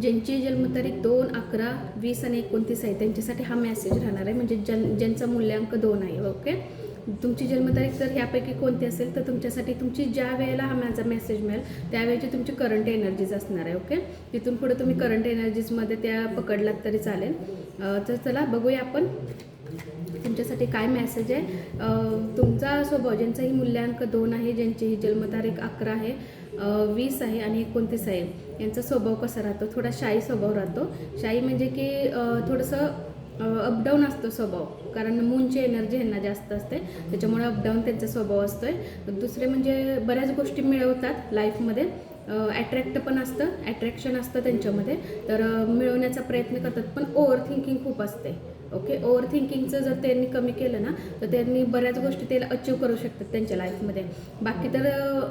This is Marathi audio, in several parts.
ज्यांची जन्मतारीख दोन अकरा वीस आणि एकोणतीस आहे त्यांच्यासाठी हा मेसेज राहणार आहे. म्हणजे जन ज्यांचा मूल्यांक दोन आहे ओके तुमची जन्मतारीख जर ह्यापैकी कोणती असेल तर तुमच्यासाठी तुमची ज्या वेळेला हा माझा मेसेज मिळेल त्यावेळेची तुमची करंट एनर्जीज असणार आहे ओके तिथून पुढे तुम्ही करंट एनर्जीजमध्ये त्या पकडलात तरी चालेल. तर चला बघूया आपण. तुमच्यासाठी काय मेसेज आहे? तुमचा स्वभाव ज्यांचाही मूल्यांक दोन आहे ज्यांची ही जन्मतारीख अकरा आहे वीस आहे आणि एकोणतीस आहे. यांचा स्वभाव कसा राहतो? थोडा शाही स्वभाव राहतो. शाही म्हणजे की थोडंसं अपडाऊन असतो स्वभाव. कारण मूनची एनर्जी ह्यांना जास्त असते. त्याच्यामुळे अपडाऊन त्यांचा स्वभाव असतोय. दुसरे म्हणजे बऱ्याच गोष्टी मिळवतात लाईफमध्ये ॲट्रॅक्ट पण असतं. ॲट्रॅक्शन असतं त्यांच्यामध्ये. तर मिळवण्याचा प्रयत्न करतात. पण ओव्हर थिंकिंग खूप असते. ओके ओव्हर थिंकिंगचं जर त्यांनी कमी केलं ना तर त्यांनी बऱ्याच गोष्टी ते अचीव करू शकतात त्यांच्या लाईफमध्ये बाकी तर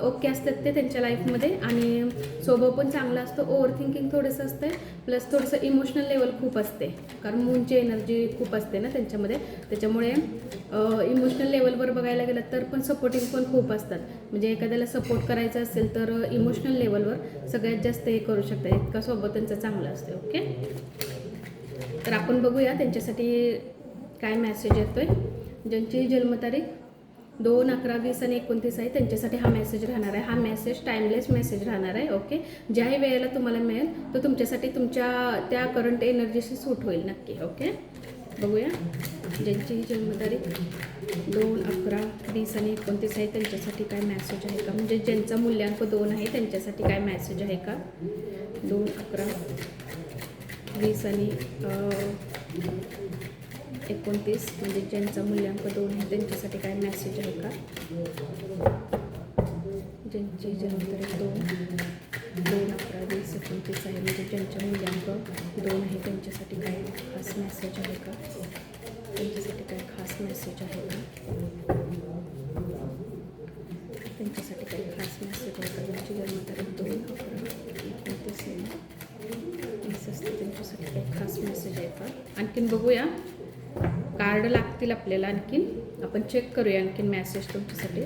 ओके असतात ते त्यांच्या लाईफमध्ये आणि स्वभाव पण चांगला असतो. ओव्हर थिंकिंग थोडंसं असतं प्लस थोडंसं इमोशनल लेवल खूप असते. कारण मूनची एनर्जी खूप असते ना त्यांच्यामध्ये. त्याच्यामुळे इमोशनल लेवलवर बघायला गेलं तर पण सपोर्टिंग पण खूप असतात. म्हणजे एखाद्याला सपोर्ट करायचा असेल तर इमोशनल लेवलवर सगळ्यात जास्त हे करू शकतात. इतका स्वभाव त्यांचा चांगला असतो. ओके तर आपण बघूया त्यांच्यासाठी काय मेसेज आहे ज्यांची जन्मतारीख दोन अकरा वीस आणि एकोणतीस आहे त्यांच्यासाठी हा मेसेज राहणार आहे. हा मेसेज टाईमलेस मेसेज राहणार आहे ओके ज्याही वेळेला तुम्हाला मिळेल तो तुमच्यासाठी तुमच्या त्या करंट एनर्जीशी सूट होईल नक्की ओके बघूया. ज्यांची ही जन्मतारीख दोन अकरा वीस आणि एकोणतीस आहे त्यांच्यासाठी काय मेसेज आहे का? म्हणजे ज्यांचा मूल्यांक दोन आहे त्यांच्यासाठी काय मेसेज आहे का? दोन अकरा वीस आणि एकोणतीस म्हणजे ज्यांचा मूल्यांक दोन आहे त्यांच्यासाठी काय मॅसेज आहे का? ज्यांची जन्मतारीख दोन दोन अकरा वीस एकोणतीस आहे म्हणजे ज्यांच्या मूल्यांक दोन आहे त्यांच्यासाठी काय खास मॅसेज आहे का? त्यांच्यासाठी काय खास मॅसेज आहे का त्यांच्यासाठी काही खास मेसेज आहे का ज्यांची जन्मतारीख दोन अकरा एकोणतीस आहे वीस असते त्यांच्यासाठी काही येतं आणखीन बघूया. कार्ड लागतील आपल्याला आणखीन. आपण चेक करूया आणखीन मॅसेज तुमच्यासाठी.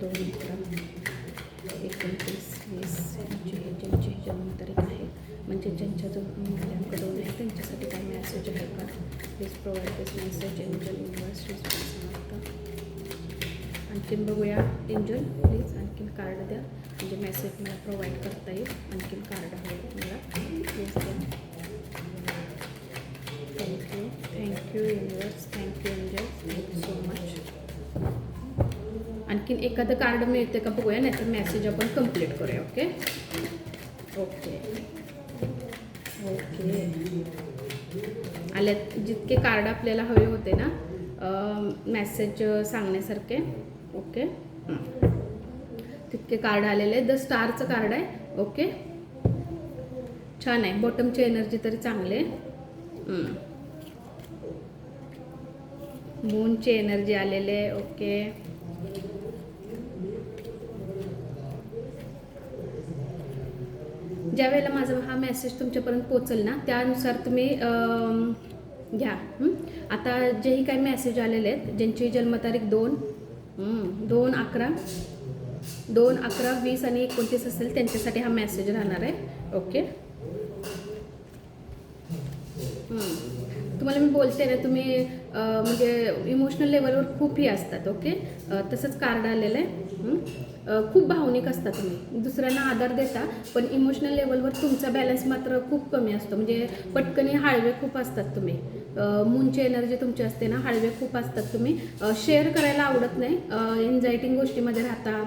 दोन मित्र. एकोणतीस वीस यांची ज्यांची जन्मतारीख आहे. म्हणजे ज्यांच्या जो मूल्यांक दोन आहे त्यांच्यासाठी काय मॅसेज आहे का? Please provide this message angel universe आणखीन बघूया. एंजल प्लीज आणखीन कार्ड द्या. म्हणजे मेसेज मला प्रोव्हाइड करता येईल. आणखीन कार्ड हवे मला. Thank you thank you universe thank you angel thank you so much आणखीन एखादं कार्ड मिळते का बघूया नाही तर मेसेज आपण कंप्लीट करूया ओके ओके ओके आल्यात जितके कार्ड आपल्याला हवे होते ना मेसेज सांगण्यासारखे ओके हं. कार्ड आलेले द स्टारचं कार्ड आहे. ओके छान आहे. बॉटमची एनर्जी तरी चांगली आहे. मूनची एनर्जी आलेले आहे. ओके ज्या वेळेला माझा हा मेसेज तुमच्यापर्यंत पोचेल ना त्यानुसार तुम्ही घ्या? आता जेही काही मेसेज आलेले आहेत ज्यांची जन्मतारीख दोन दोन अकरा दोन अकरा वीस आणि एकोणतीस असेल त्यांच्यासाठी हा मेसेज राहणार आहे. ओके तुम्हाला मी बोलते ना तुम्ही म्हणजे इमोशनल लेवलवर खूप ही असतात ओके तसंच कार्ड आलेलं आहे. खूप भावनिक असता तुम्ही. दुसऱ्यांना आधार देता पण इमोशनल लेवलवर तुमचा बॅलन्स मात्र खूप कमी असतो. म्हणजे पटकनी हाळवे खूप असतात तुम्ही. मूनची एनर्जी तुमची असते ना हाळवे खूप असतात तुम्ही. शेअर करायला आवडत नाही. एन्झायटिंग गोष्टीमध्ये राहता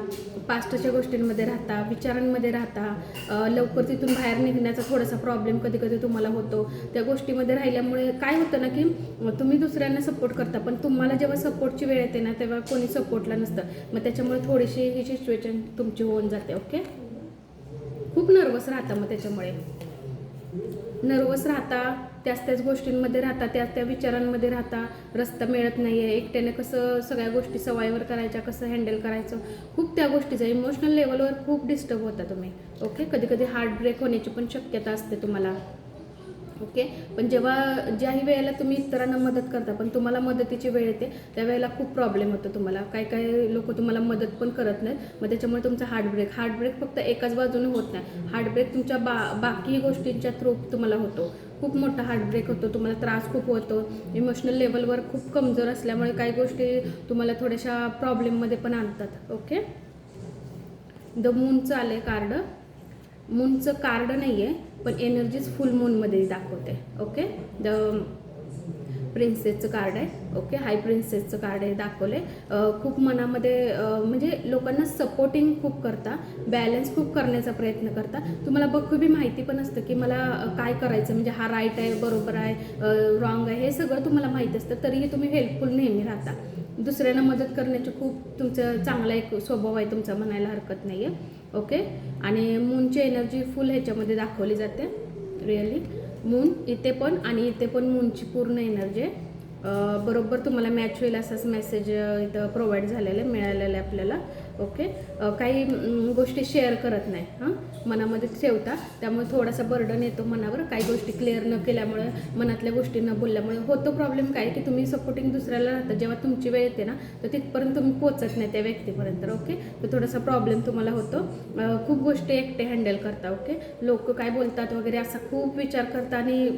पास्टच्या गोष्टींमध्ये राहता विचारांमध्ये राहता. लवकर तिथून बाहेर निघण्याचा थोडासा प्रॉब्लेम कधी कधी तुम्हाला होतो. त्या गोष्टीमध्ये राहिल्यामुळे काय होतं ना की तुम्ही दुसऱ्यांना सपोर्ट करता पण तुम्हाला जेव्हा सपोर्टची वेळ येते ना तेव्हा कोणी सपोर्टला नसतं. मग त्याच्यामुळे थोडीशी ही सिच्युएशन तुमची होऊन जाते ओके खूप नर्वस राहता मग त्याच्यामुळे. नर्वस राहता त्याच त्याच गोष्टींमध्ये राहता त्याच त्या विचारांमध्ये राहता. रस्ता मिळत नाही आहे एकट्याने कसं सगळ्या गोष्टी सवायवर करायच्या कसं हँडल करायचं? खूप त्या गोष्टीचं इमोशनल लेवलवर खूप डिस्टर्ब होता तुम्ही ओके कधी कधी हार्ट ब्रेक होण्याची पण शक्यता असते तुम्हाला. ओके? पण जेव्हा ज्याही वेळेला तुम्ही इतरांना मदत करता पण तुम्हाला मदतीची वेळ येते त्यावेळेला खूप प्रॉब्लेम होतो तुम्हाला. काही काही लोक तुम्हाला मदत पण करत नाहीत. मग त्याच्यामुळे तुमचा हार्टब्रेक हार्टब्रेक फक्त एकाच बाजूने होत नाही. हार्टब्रेक तुमच्या बा बाकी गोष्टींच्या थ्रू तुम्हाला होतो. खूप मोठा हार्टब्रेक होतो. तुम्हाला त्रास खूप होतो. इमोशनल लेवलवर खूप कमजोर असल्यामुळे काही गोष्टी तुम्हाला थोड्याशा प्रॉब्लेममध्ये पण आणतात. ओके? द मूनचं आलं आहे कार्ड मूनचं कार्ड नाही आहे पण एनर्जीज फुल मूनमध्ये दाखवते ओके? द प्रिन्सेसचं कार्ड आहे ओके? हाय प्रिन्सेसचं कार्ड आहे दाखवले खूप मनामध्ये म्हणजे लोकांना सपोर्टिंग खूप करता बॅलन्स खूप करण्याचा प्रयत्न करता. तुम्हाला बखूबी माहिती पण असतं की मला काय करायचं म्हणजे हा राईट आहे बरोबर आहे रॉंग आहे हे सगळं तुम्हाला माहीत असतं तरीही तुम्ही हेल्पफुल नेहमी राहता. दुसऱ्यांना मदत करण्याची खूप तुमचं चांगला एक स्वभाव आहे तुमचा म्हणायला हरकत नाही आहे ओके? आणि मूनची एनर्जी फुल ह्याच्यामध्ये दाखवली जाते रिअली मून इथे पण आणि इथे पण मूनची पूर्ण एनर्जी आहे. बरोबर तुम्हाला मॅच होईल असाच मेसेज इथं प्रोव्हाइड झालेला आहे मिळालेला आहे आपल्याला. ओके? काही गोष्टी शेअर करत नाही हां? मनामध्ये ठेवता. त्यामुळे थोडासा बर्डन येतो मनावर. काही गोष्टी क्लिअर न केल्यामुळे मनातल्या गोष्टी न बोलल्यामुळे होतो प्रॉब्लेम काय? की तुम्ही सपोर्टिंग दुसऱ्याला राहता. जेव्हा तुमची वेळ येते ना तर तिथपर्यंत तुम्ही पोचत नाही त्या व्यक्तीपर्यंत ओके? तर थोडासा प्रॉब्लेम तुम्हाला होतो. खूप गोष्टी एकटे हँडल करता ओके? लोक काय बोलतात वगैरे असा खूप विचार करता आणि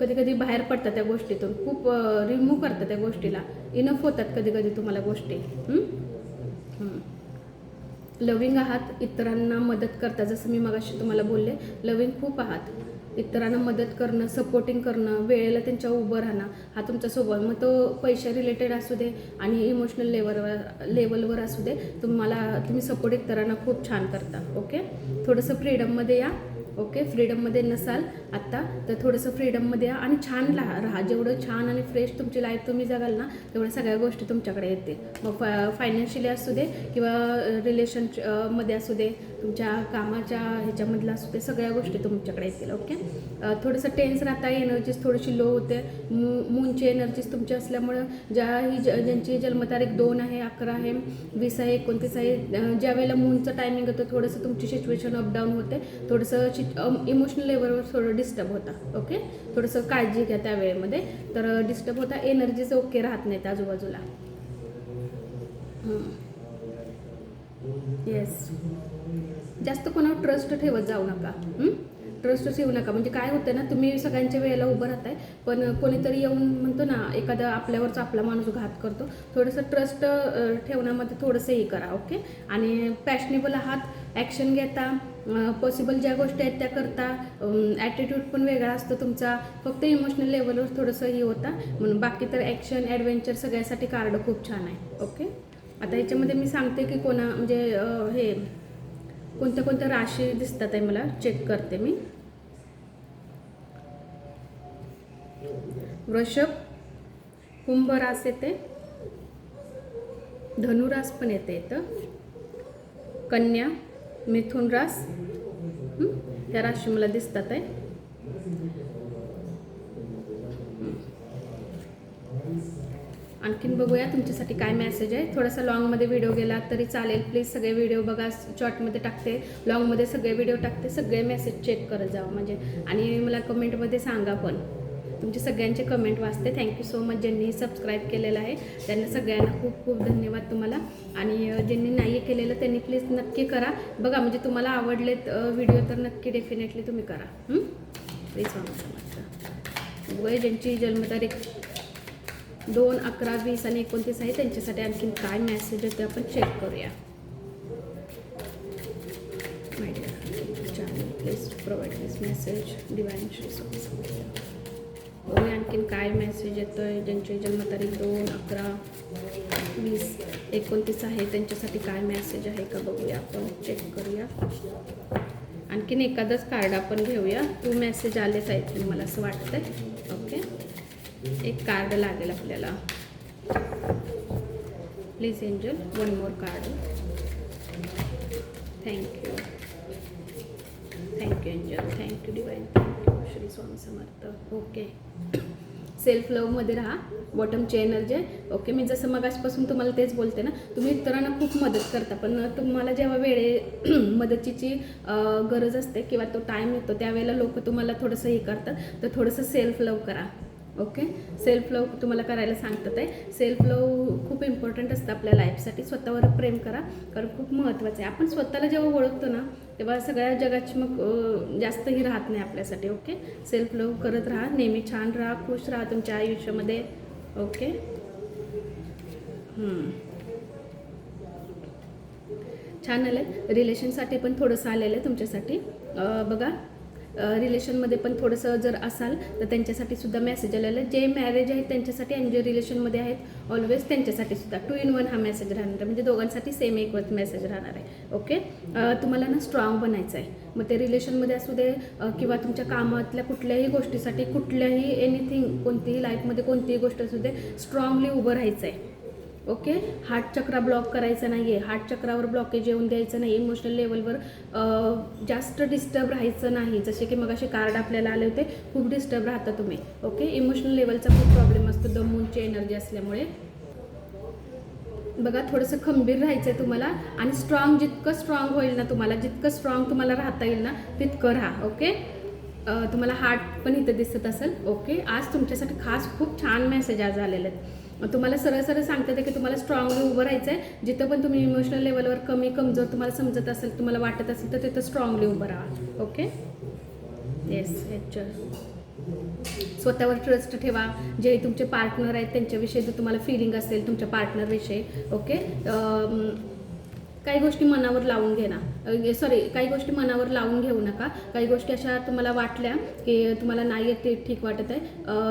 कधी कधी बाहेर पडतात त्या गोष्टीतून. खूप रिमूव्ह करतात त्या गोष्टीला. इनफ होतात कधी कधी तुम्हाला गोष्टी लविंग आहात इतरांना मदत करता. जसं मी मगाशी तुम्हाला बोलले लविंग खूप आहात. इतरांना मदत करणं सपोर्टिंग करणं वेळेला त्यांच्या उभं राहणं हा तुमचा स्वभाव. मग तो पैशा रिलेटेड असू दे आणि इमोशनल लेवलवर लेवलवर असू दे तुम्हाला तुम्ही सपोर्ट इतरांना खूप छान करता. ओके थोडंसं फ्रीडममध्ये या. ओके फ्रीडममध्ये नसाल आत्ता तर थोडंसं फ्रीडममध्ये या आणि छान राहा राहा. जेवढं छान आणि फ्रेश तुमची लाईफ तुम्ही जगाल ना तेवढ्या सगळ्या गोष्टी तुमच्याकडे येतील. मग फ फायनान्शियली असू दे किंवा रिलेशनमध्ये असू दे तुमच्या कामाच्या ह्याच्यामधला असू ते सगळ्या गोष्टी तुमच्याकडे येतील ओके? थोडंसं टेन्स राहता एनर्जीज थोडीशी लो होते. मू मूनची एनर्जीज तुमची असल्यामुळं ज्या ही ज ज्यांची जन्मतारीख दोन आहे अकरा आहे वीस आहे एकोणतीस आहे ज्या वेळेला मूनचं टायमिंग होतं थोडंसं तुमची सिच्युएशन अपडाऊन होते. थोडंसं इमोशनल लेवलवर थोडं डिस्टर्ब होता ओके? थोडंसं काळजी घ्या त्या वेळेमध्ये तर डिस्टर्ब होता एनर्जीज ओके राहत नाहीत आजूबाजूला. येस जास्त कोणावर ट्रस्ट ठेवत जाऊ नका. ट्रस्ट ठेवू नका. म्हणजे काय होतं ना तुम्ही सगळ्यांच्या वेळेला उभं राहताय पण कोणीतरी येऊन म्हणतो ना एखादा आपल्यावरच आपला माणूस घात करतो. थोडंसं ट्रस्ट ठेवण्यामध्ये थोडंसं हे करा ओके? आणि पॅशनेबल आहात ॲक्शन घेता पॉसिबल ज्या गोष्टी आहेत त्या करता. ॲटिट्यूड पण वेगळा असतो तुमचा. फक्त इमोशनल लेवलवर थोडंसं हे होता. म्हणून बाकी तर ॲक्शन ॲडव्हेंचर सगळ्यासाठी कार्ड खूप छान आहे ओके? आता याच्यामध्ये मी सांगते की कोणा म्हणजे हे कोणत्या कोणत्या राशी दिसतात आहे मला? चेक करते मी. वृषभ कुंभ रास येते. धनुरास पण येते इथं. कन्या मिथुन रास. या त्या राशी मला दिसतात आहे. आणखीन बघूया तुमच्यासाठी काय मेसेज आहे. थोडासा लॉंगमध्ये व्हिडिओ गेला तरी चालेल. प्लीज सगळे व्हिडिओ बघा शॉर्टमध्ये टाकते. लॉंगमध्ये सगळे व्हिडिओ टाकते सगळे मेसेज चेक करत जावं म्हणजे. आणि मला कमेंटमध्ये सांगा पण. तुमचे सगळ्यांचे कमेंट वाचते. थँक्यू सो मच ज्यांनी सबस्क्राईब केलेलं आहे. त्यांना सगळ्यांना खूप खूप धन्यवाद तुम्हाला. आणि ज्यांनी नाही केलेलं त्यांनी प्लीज नक्की करा. बघा म्हणजे तुम्हाला आवडलेत व्हिडिओ तर नक्की डेफिनेटली तुम्ही करा. प्लीज बघूया ज्यांची जन्मतारीख दोन अकरा वीस आणि एकोणतीस आहे. त्यांच्यासाठी आणखीन काय मेसेज आहे ते आपण चेक करूया. Please provide this message divine बघूया आणखीन काय मेसेज येतो आहे ज्यांची जन्मतारीख दोन अकरा वीस एकोणतीस आहे. त्यांच्यासाठी काय मेसेज आहे का बघूया आपण. चेक करूया. आणखीन एखादंच कार्ड आपण घेऊया. टू मेसेज आलेच आहेत मला असं वाटतंय. आहे एक कार्ड लागेल आपल्याला. Please angel one more card thank you thank you angel thank you divine thank you Shri Swami Samarth okay self लवमध्ये राहा. बॉटमची एनर्जी आहे ओके मी जसं मगासपासून तुम्हाला तेच बोलते ना तुम्ही इतरांना खूप मदत करता पण तुम्हाला जेव्हा वेळे मदतीची गरज असते किंवा तो टाईम येतो त्यावेळेला लोक तुम्हाला थोडंसं हे करतात. तर थोडंसं सेल्फ लव करा. ओके? सेल्फ लव तुम्हाला करायला सांगतात आहे. सेल्फ लव खूप इम्पॉर्टंट असतं आपल्या लाईफसाठी स्वतःवर प्रेम करा. कारण खूप महत्त्वाचं आहे. आपण स्वतःला जेव्हा ओळखतो ना तेव्हा सगळ्या जगाची मग जास्तही राहत नाही आपल्यासाठी ओके? सेल्फ लव करत राहा. नेहमी छान राहा. खुश राहा तुमच्या आयुष्यामध्ये. ओके? छान आलं आहे रिलेशनसाठी पण थोडंसं आलेलं आहे तुमच्यासाठी. बघा. रिलेशनमध्ये पण थोडंसं जर असाल तर त्यांच्यासाठी सुद्धा मेसेज आलेला आहे. जे मॅरेज आहेत त्यांच्यासाठी आणि जे रिलेशनमध्ये आहेत ऑलवेज त्यांच्यासाठी सुद्धा. टू इन वन हा मेसेज राहणार आहे. म्हणजे दोघांसाठी सेम एक मेसेज राहणार आहे. ओके तुम्हाला ना स्ट्रॉंग बनायचं आहे. मग ते रिलेशनमध्ये असू दे किंवा तुमच्या कामातल्या कुठल्याही गोष्टीसाठी कुठल्याही एनिथिंग कोणतीही लाईफमध्ये कोणतीही गोष्ट असू दे स्ट्रॉंगली उभं राहायचं आहे. ओके? हार्ट चक्रा ब्लॉक करायचं नाही आहे हार्ट चक्रावर ब्लॉकेज येऊन द्यायचं नाही इमोशनल लेवलवर जास्त डिस्टर्ब राहायचं नाही. जसे की मग असे कार्ड आपल्याला आले होते खूप डिस्टर्ब राहता तुम्ही. ओके? इमोशनल लेवलचा खूप प्रॉब्लेम असतो. दमूनची एनर्जी असल्यामुळे. बघा थोडंसं खंबीर राहायचं आहे तुम्हाला आणि स्ट्रॉंग जितकं स्ट्रॉंग होईल ना तुम्हाला जितकं स्ट्रॉंग तुम्हाला राहता येईल ना तितकं राहा. ओके? तुम्हाला हार्ट पण इथं दिसत असेल. ओके? आज तुमच्यासाठी खास खूप छान मेसेज आज आलेले आहेत तुम्हाला सरळ सरळ सांगते की तुम्हाला स्ट्रॉंगली उभं राहायचं आहे जिथं पण तुम्ही इमोशनल लेवलवर कमी कमजोर तुम्हाला समजत असेल तुम्हाला वाटत असेल तर तिथं स्ट्रॉंगली उभं राहा. ओके येस स्वतःवर ट्रस्ट ठेवा. जे तुमचे पार्टनर आहेत त्यांच्याविषयी जर तुम्हाला फिलिंग असेल तुमच्या पार्टनरविषयी ओके काही गोष्टी मनावर लावून घे ना. सॉरी काही गोष्टी मनावर लावून घेऊ नका. काही गोष्टी अशा तुम्हाला वाटल्या की तुम्हाला नाही ते ठीक वाटत आहे.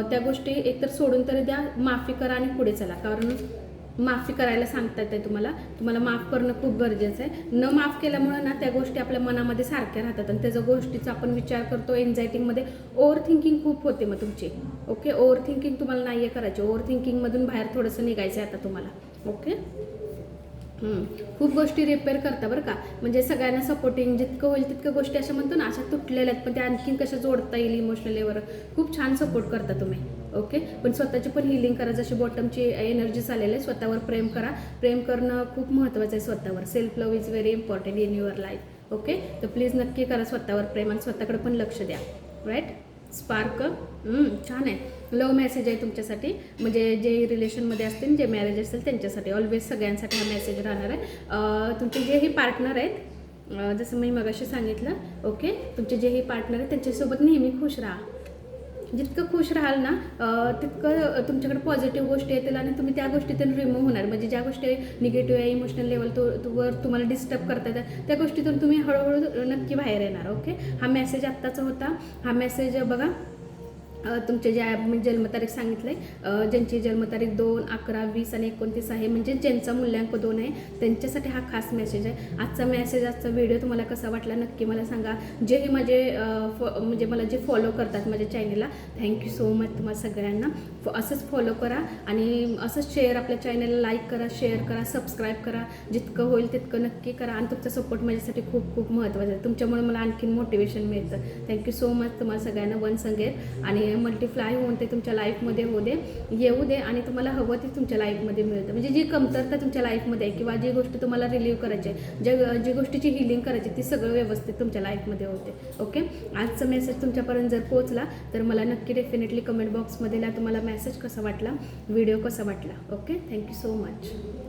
त्या गोष्टी एकतर सोडून तरी द्या माफी करा आणि पुढे चला. कारण माफी करायला सांगतात ते तुम्हाला. तुम्हाला माफ करणं खूप गरजेचं आहे. न माफ केल्यामुळं ना त्या गोष्टी आपल्या मनामध्ये सारख्या राहतात आणि त्याच्या गोष्टीचा आपण विचार करतो एन्झायटीमध्ये ओव्हर थिंकिंग खूप होते मग तुमची. ओके ओव्हर थिंकिंग तुम्हाला नाही आहे करायची. ओव्हर थिंकिंगमधून बाहेर थोडंसं निघायचं आहे आता तुम्हाला. ओके खूप गोष्टी रिपेअर करता बरं का. म्हणजे सगळ्यांना सपोर्टिंग जितकं होईल तितकं गोष्टी अशा म्हणतो ना अशा तुटलेल्या आहेत पण त्या आणखीन कशा जोडता येईल इमोशनल लेवल खूप छान सपोर्ट करता तुम्ही. ओके पण स्वतःची पण हिलिंग करा. जशी बॉटमची एनर्जी चालेल आहे स्वतःवर प्रेम करा. प्रेम करणं खूप महत्त्वाचं आहे स्वतःवर. Self love is very important in your life okay तर प्लीज नक्की करा स्वतःवर प्रेम आणि स्वतःकडे पण लक्ष द्या. राईट स्पार्क छान आहे. लव मेसेज आहे तुमच्यासाठी. म्हणजे जे रिलेशनमध्ये असतील जे मॅरेज असेल त्यांच्यासाठी. ऑलवेज सगळ्यांसाठी हा मेसेज राहणार आहे. तुमचे जेही पार्टनर आहेत जसं मी मगाशी सांगितलं ओके तुमचे जेही पार्टनर आहेत त्यांच्यासोबत नेहमी खुश राहा. जितकं खुश राहाल ना तितकं तुमच्याकडे पॉझिटिव्ह गोष्टी येतील आणि तुम्ही त्या गोष्टीतून रिमूव्ह होणार. म्हणजे ज्या गोष्टी निगेटिव्ह आहे इमोशनल लेवल तो वर तुम्हाला डिस्टर्ब करतात त्या गोष्टीतून तुम्ही हळूहळू नक्की बाहेर येणार ओके हा मेसेज आत्ताचा होता. हा मेसेज बघा तुमचे जे मी जन्मतारीख सांगितलं आहे ज्यांची जन्मतारीख दोन अकरा वीस आणि एकोणतीस आहे म्हणजे ज्यांचा मूल्यांक दोन आहे त्यांच्यासाठी हा खास मेसेज आहे. आजचा मेसेज आजचा व्हिडिओ तुम्हाला कसा वाटला नक्की मला सांगा. जेही माझे फॉ म्हणजे मला जे फॉलो करतात माझ्या चॅनलला थँक्यू सो मच तुम्हाला सगळ्यांना. फ- असंच फॉलो करा आणि असंच शेअर आपल्या चॅनलला लाईक करा शेअर करा सबस्क्राईब करा. जितकं होईल तितकं नक्की करा आणि तुमचा सपोर्ट माझ्यासाठी खूप खूप महत्त्वाचा आहे. तुमच्यामुळे मला आणखीन मोटिवेशन मिळतं. थँक्यू सो मच तुम्हाला सगळ्यांना वन संगेत आणि मल्टीप्लाय होऊन ते तुमच्या लाईफमध्ये होऊ दे येऊ दे आणि तुम्हाला हवं ते तुमच्या लाईफमध्ये मिळतं. म्हणजे जी कमतरता तुमच्या लाईफमध्ये आहे किंवा जी गोष्ट तुम्हाला रिलीव्ह करायची आहे ज्या जी गोष्टीची हिलिंग करायची ती सगळं व्यवस्थित तुमच्या लाईफमध्ये होते. ओके आजचा मेसेज तुमच्यापर्यंत जर पोहोचला तर मला नक्की डेफिनेटली कमेंट बॉक्समध्ये तुम्हाला मेसेज कसा वाटला व्हिडिओ कसा वाटला. Okay thank you so much